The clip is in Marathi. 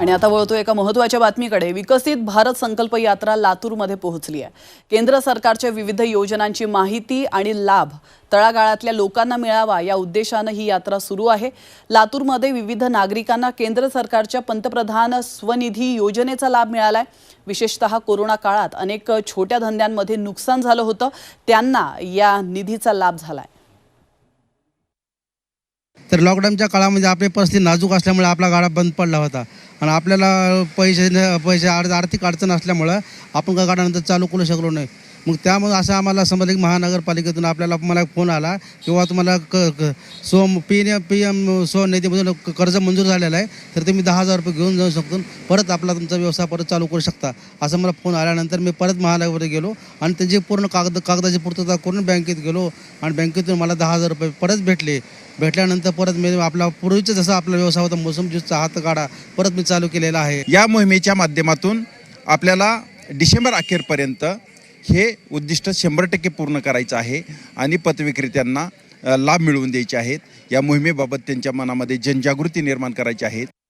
आणि आता वळतो एका महत्त्वाच्या बातमीकडे. विकसित भारत संकल्प यात्रा लातूरमध्ये पोहोचली आहे. केंद्र सरकारच्या विविध योजनांची माहिती आणि लाभ तळागाळातल्या लोकांना मिळावा या उद्देशानं ही यात्रा सुरू आहे. लातूरमध्ये विविध नागरिकांना केंद्र सरकारच्या पंतप्रधान स्वनिधी योजनेचा लाभ मिळालाय. विशेषतः कोरोना काळात अनेक छोट्या धंद्यांमध्ये नुकसान झालं होतं. त्यांना या निधीचा लाभ झालाय. तर लॉकडाऊनच्या काळामध्ये आपली परिस्थिती नाजूक असल्यामुळे आपला गाडा बंद पडला होता. आणि आपल्याला पैसे न- पैसे आर्थिक अडचण असल्यामुळं आपण काय गाडा चालू करू शकलो नाही. मग त्यामुळे असं आम्हाला समजलं की महानगरपालिकेतून आपल्याला मला फोन आला किंवा तुम्हाला क क- सो पी एम पी एम स्वनिधीमधून कर्ज मंजूर झालेलं आहे तर तुम्ही दहा हजार रुपये घेऊन जाऊ शकतो. परत आपला तुमचा व्यवसाय परत चालू करू शकता असं मला फोन आल्यानंतर मी परत महानगरमध्ये गेलो आणि त्याची पूर्ण कागद कागदाची पूर्तता करून बँकेत गेलो आणि बँकेतून मला दहा हजार रुपये परत भेटले. भेटल्यानंतर परत मी आपला पूर्वीचा जसा आपला व्यवसाय होता मोसम ज्यूसचा हात काढा परत मी चालू केलेला आहे. या मोहिमेच्या माध्यमातून आपल्याला डिसेंबर अखेरपर्यंत हे उद्दिष्ट शंभर टक्के पूर्ण करायचं आहे आणि पतविक्रेत्यांना लाभ मिळवून द्यायचे आहेत. या मोहिमेबाबत त्यांच्या मनामध्ये जनजागृती निर्माण करायची आहेत